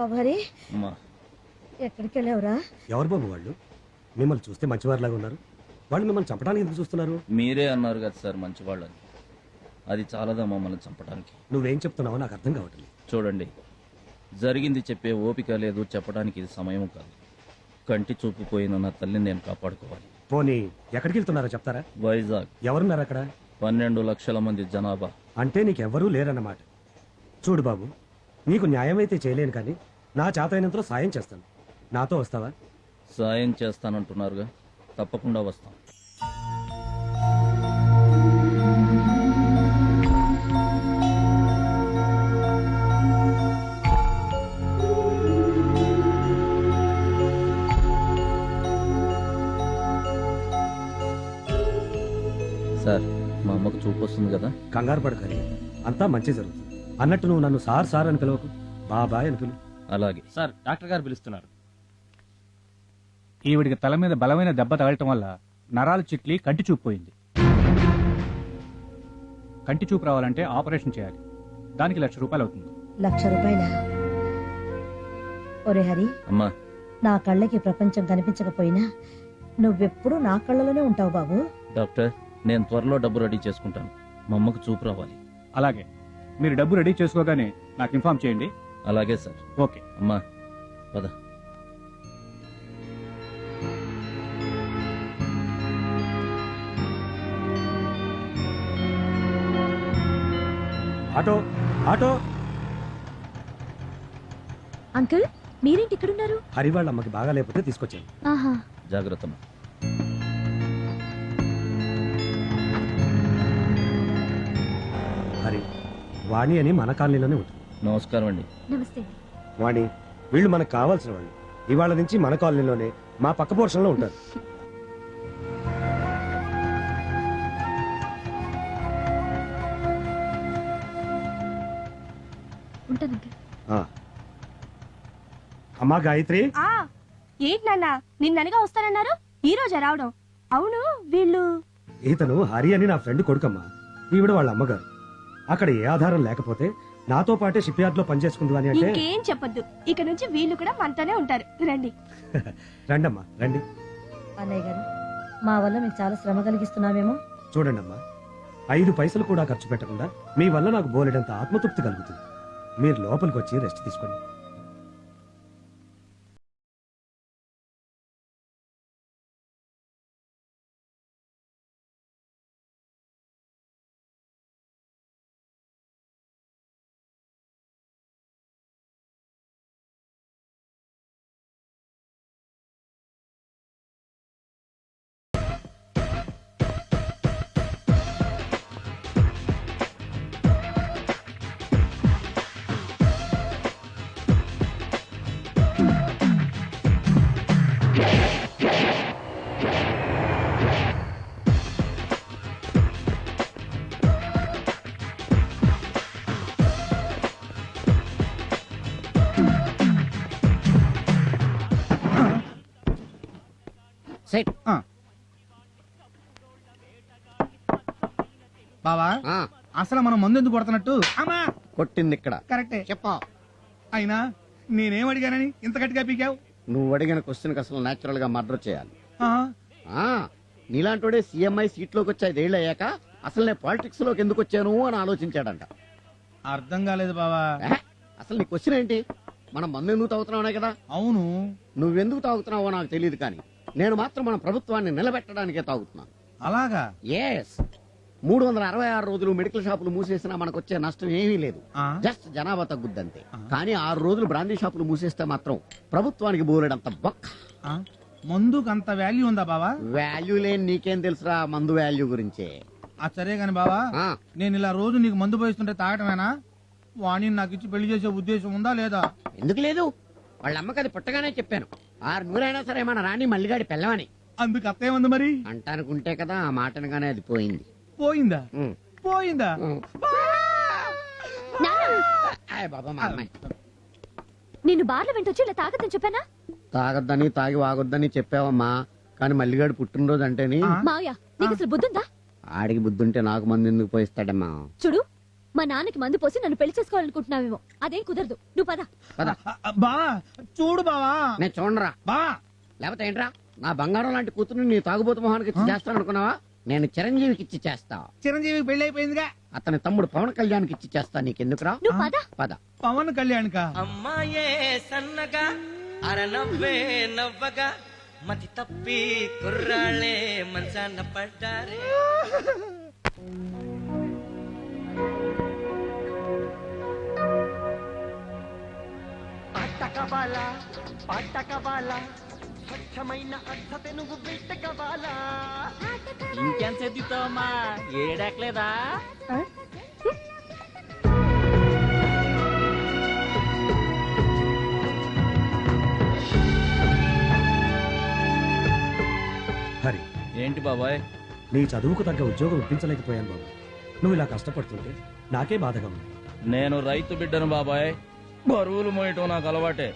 అమ్మా. ఎక్కడికి వెళ్ళావురా ఎవరు బాబు వాళ్ళు? మిమ్మల్ని చూస్తే మంచివారిలాగా ఉన్నారు. వాళ్ళు మిమ్మల్ని చంపడానికి ఎందుకు చూస్తున్నారు? మీరే అన్నారు కదా సార్ మంచివాళ్ళని. అది చాలదా మమ్మల్ని చంపడానికి నువ్వేం చెప్తున్నావో నాకు అర్థం కావట్లేదు. చూడండి జరిగింది చెప్పే ఓపిక లేదు చెప్పడానికి ఇది సమయం కాదు. కంటి చూపు పోయిన నా తల్లిని నేను కాపాడుకోవాలి. పోనీ ఎక్కడికి వెళ్తున్నారో చెప్తారా? వైజాగ్. ఎవరున్నారు అక్కడ? పన్నెండు లక్షల మంది జనాభా. అంటే నీకెవ్వరూ లేరన్నమాట. చూడు బాబు నీకు న్యాయం అయితే చేయలేను కానీ నా చేతైనంతలో సాయం చేస్తాను. నాతో వస్తావా? సాయం చేస్తానంటున్నారుగా. తప్పకుండా వస్తాం. సార్ మా అమ్మకు చూపు వస్తుంది కదా? కంగారు పడకరి అంతా మంచి జరుగుతుంది. అన్నట్టు నువ్వు నన్ను సార్ సార్ అని పిలవకు. బాబాయ్ అని పిలువు అలాగే. సార్ డాక్టర్ గారు పిలుస్తున్నారు. ఈవిడికి తల మీద బలమైన దెబ్బ తగలటం వల్ల నరాలు చిట్లి కంటి చూపు పోయింది. కంటి చూపు రావాలంటే ఆపరేషన్ చేయాలి. దానికి లక్ష రూపాయలు అవుతుంది. లక్ష రూపాయల? ఒరే హరి అమ్మా. నా కళ్ళకి ప్రపంచం కనిపించకపోయినా నువ్వెప్పుడూ నా కళ్ళలోనే ఉంటావు బాబు. డాక్టర్ నేను త్వరలో డబ్బు రెడీ చేసుకుంటాను. మా అమ్మకు చూపు రావాలి. అలాగే. మీరు డబ్బు రెడీ చేసుకోగానే నాకు ఇన్ఫార్మ్ చేయండి. అలాగే సార్. ఓకే. అమ్మా పద. Auto auto. అంకుల్ మీరేంటి ఇక్కడున్నారు? హరి వాళ్ళ అమ్మకి బాగా లేకపోతే తీసుకొచ్చాను ఆహా. జాగ్రత్త అమ్మా. వాణి అని మన కాలనీలోనే ఉంటుంది. నమస్కారం అండి. నమస్తే. వాణి వీళ్ళు మనకు కావాల్సిన వాళ్ళు. ఇవాళ నుంచి మన కాలనీలోనే మా పక్క పోర్షన్లో ఉంటారు. ఉంటాను అంకుల్ ఆ. అమ్మా గాయత్రి. ఆ ఏంటి నాన్న? నిన్ననగా వస్తానన్నారు ఈ రోజే రావడం. అవును వీళ్ళు ఇతను హరి అని నా ఫ్రెండ్ కొడుకమ్మా. ఈవిడ వాళ్ళ అమ్మగారు. అక్కడ ఏ ఆధారం లేకపోతే నాతో పాటే షిప్ యార్డ్లో పనిచేసుకుంది అని అంటే ఇంకేం చెప్పొద్దు. ఇక నుంచి వీళ్ళు కూడా మనతోనే ఉంటారు. రండి. రండమ్మా రండి. అన్నయ్య గారు మా వల్ల మీకు చాలా శ్రమ కలిగిస్తున్నామేమో. చూడండమ్మా ఐదు పైసలు కూడా ఖర్చు పెట్టకుండా మీ వల్ల నాకు బోలెడంత ఆత్మతృప్తి కలుగుతుంది. మీరు లోపలికి వచ్చి రెస్ట్ తీసుకోండి. బావా అసలు మనం మందు ఎందుకు కొడుతున్నట్టు? అమ్మా! కొట్టింది ఇక్కడ. కరెక్టే. చెప్పా. అయినా నేనేం అడిగానని ఇంత గట్టిగా పీకావు? నువ్వు అడిగిన క్వశ్చన్ అసలు నేచురల్గా మర్డర్ చేయాలి. ఆ, ఆ. నీలాంటోడే సీఎంఐ సీట్లోకి వచ్చి ఐదేళ్ళు అయ్యాక అసలు నేను పాలిటిక్స్లోకి ఎందుకు వచ్చాను అని ఆలోచించాడంట. అర్థం కాలేదు బావా. ఏ? అసలు నీ క్వశ్చన్ ఏంటి? మనం మందు ఎందుకు తాగుతున్నావునే కదా? అవును. నువ్వెందుకు తాగుతున్నావో నాకు తెలియదు కానీ నేను మాత్రం మన ప్రభుత్వాన్ని నిలబెట్టడానికే తాగుతున్నాను. అలాగా? ఎస్ మూడు వందల అరవై ఆరు రోజులు మెడికల్ షాపులు మూసేసినా మనకు వచ్చే నష్టం ఏమీ లేదు. జస్ట్ జనాభా తగ్గుద్దంతే. కానీ ఆరు రోజులు బ్రాందీ షాపులు మూసేస్తే మాత్రం ప్రభుత్వానికి బోలెడంత బొక్క. మందుకు అంత వాల్యూ ఉందా బావా? వాల్యూ లేని నీకేం తెలుసురా మందు వాల్యూ గురించే. ఆ సరే గాని బావా నేను ఇలా రోజు నీకు మందు పోయిస్తుంటే తాగటమేనా? వాణి నాకు ఇచ్చి పెళ్ళి చేసే ఉద్దేశం ఉందా లేదా? ఎందుకు లేదు? వాళ్ళ అమ్మకి అది పుట్టగానే చెప్పాను. ఆరు నూరైనా సరే మన రాణి మల్లిగాడి పెళ్ళమని. అందుకు అత్తే ఉంది మరి? అంటానుకుంటే కదా ఆ మాటనగానే అది పోయింది. పోయిందా? పోయిందా? నిన్ను బార్ల వెంటొచ్చి ఇలా తాగదని చెప్పానా? తాగొద్దని తాగి వాగొద్దని చెప్పావమ్మా. కానీ మల్లిగాడు పుట్టినరోజు అంటేని ఆ. మావయ్య నీకు అసలు బుద్ధుందా? ఆడికి బుద్ధుంటే నాకు మంది ఎందుకు పోయిస్తాడమ్మా? చూడు మా నాన్నకి మందు పోసి నన్ను పెళ్ళి చేసుకోవాలనుకుంటున్నావేమో. అదేం కుదరదు. నువ్వు పద. బావా చూడు బావా. నేను చూడరా బావా లేకపోతే ఏంట్రా? నా బంగారం లాంటి కూతురు నీ తాగుబోతు మొహానికి చేస్తాను అనుకున్నావా నేను చిరంజీవికి ఇచ్చి చేస్తా. చిరంజీవి పెళ్ళి అయిపోయిందిగా? అతని తమ్ముడు పవన్ కళ్యాణ్కి ఇచ్చి చేస్తా నీకెందుకురా? నువ్వు పద. పద. పవన్ కళ్యాణ్ కా అమ్మాయే సన్నగా అరనవ్వే నవ్వగా మతి తప్పి కుర్రాళ్ళే మంచాన పడ్డారే. అట్టకబాల పట్టకబాల. స్వచ్ఛమైన అర్థత నువ్వు బిట్టకబాల ఇంకెంత ఎత్తుతావమ్మా? ఏడాకలేదా హరి. ఏంటి బాబాయ్? నీ చదువుకు తగ్గ ఉద్యోగం ఇప్పించలేకపోయాను బాబు నువ్వు ఇలా కష్టపడుతుంటే నాకే బాధగా ఉంది. నేను రైతు బిడ్డను బాబాయ్. బరువులు మోయటం నాకు అలవాటే.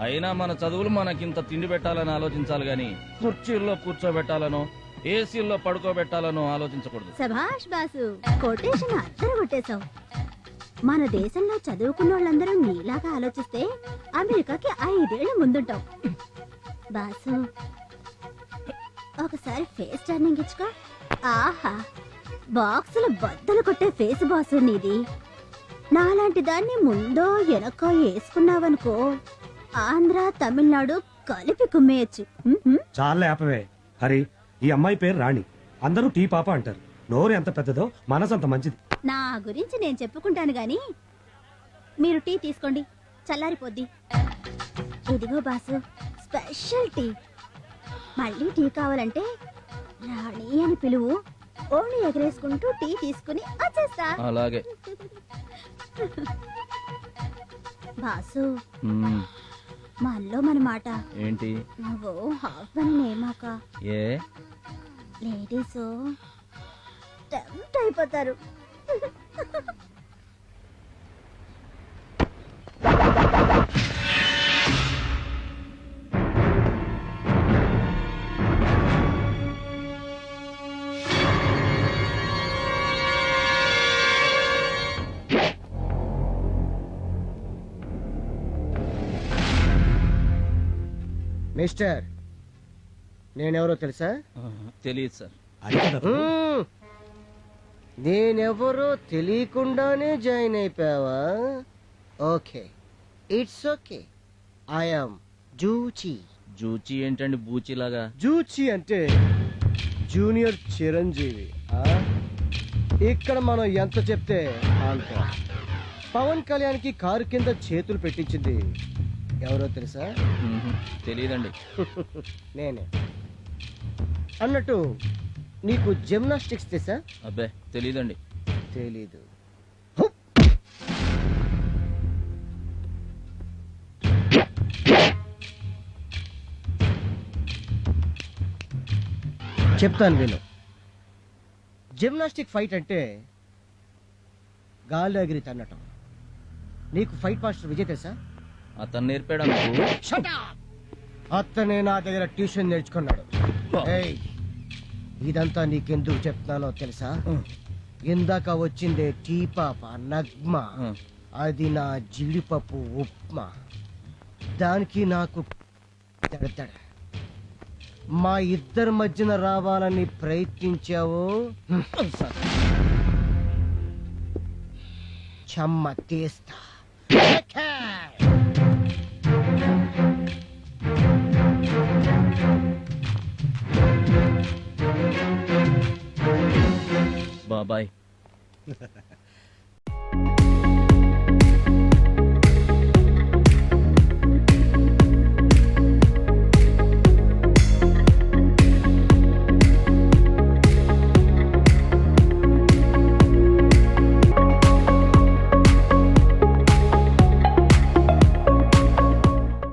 అయినా మన చదువులు మనకింత తిండి పెట్టాలని ఆలోచించాలి గాని కుర్చీల్లో కూర్చోబెట్టాలనో ఏసీల్లో పడుకోబెట్టాలనో ఆలోచించకూడదు. సభాష్ బాసు కొటేషన్ అద్దరు కొట్టేశావు. మన దేశంలో చదువుకున్న వాళ్ళందరూ నీలాగా ఆలోచిస్తే అమెరికాకి ఐదేళ్ళ ముందుంటాం బాసు ఒకసారి ఫేస్ టర్నింగ్ ఇచ్చుకో. ఆహా బాక్సులు బద్దలు కొట్టే ఫేస్ బాసు నీది. నాలాంటి దాన్ని ముందో వెనకో వేసుకున్నావనుకో ఆంధ్ర తమిళనాడు కలిపి కుమ్మేయచ్చు. చాలా ఆపవే హరి ఈ అమ్మాయి పేరు రాణి. అందరూ టీ పాప అంటారు. నోరు ఎంత పెద్దదో మనసు అంత మంచిది. నా గురించి నేను చెప్పుకుంటాను గాని మీరు టీ తీసుకోండి. చల్లారిపోద్ది. ఇదిగో బాసు స్పెషల్ టీ. మళ్ళీ టీ కావాలంటే రాణి అని పిలువు. ఓణి ఎగరేసుకుంటూ టీ తీసుకుని వచ్చేస్తా. అలాగే. బాసు. మనలో మన మాట. ఏంటి? నువ్వు హస్బెండ్ నేమాక ఏ? లేడీస్ టెంప్ట్ అయిపోతారు. మిస్టర్ నేనెవరో తెలుసా? తెలియదు సార్. మ్మ్. నేనెవరో తెలియకుండానే join అయిపోయావా? Okay. It's okay. I'm Juchi. Juchi ఏంటండి బూచిలాగా? జూచి అంటే జూనియర్ చిరంజీవి ఆ? ఇక్కడ మనం ఎంత చెప్తే అంత. పవన్ కళ్యాణ్కి కారు కింద చేతులు పెట్టించింది ఎవరో తెలుసా. తెలియదండి నేనే. అన్నట్టు నీకు జిమ్నాస్టిక్స్ తెలుసా? అబ్బే తెలియదండి తెలీదు. చెప్తాను విను. జిమ్నాస్టిక్ ఫైట్ అంటే గాలి ఎగిరి తన్నటం. నీకు ఫైట్ మాస్టర్ విజయ్ తెలుసా? అతను నేర్పాడా మీకు అతనే నా దగ్గర ట్యూషన్ నేర్చుకున్నాడు. ఏయ్, ఇదంతా నీకెందుకు చెప్తున్నానో తెలుసా? ఇందాక వచ్చిందే టీ పాప నగ్మ. ఆ. అది నా జీడిపప్పు ఉప్మా. దానికి నాకు దడదడ. మా ఇద్దరి మధ్యన రావాలని ప్రయత్నించావు? చెమ్మ తీస్తా. బాబాయ్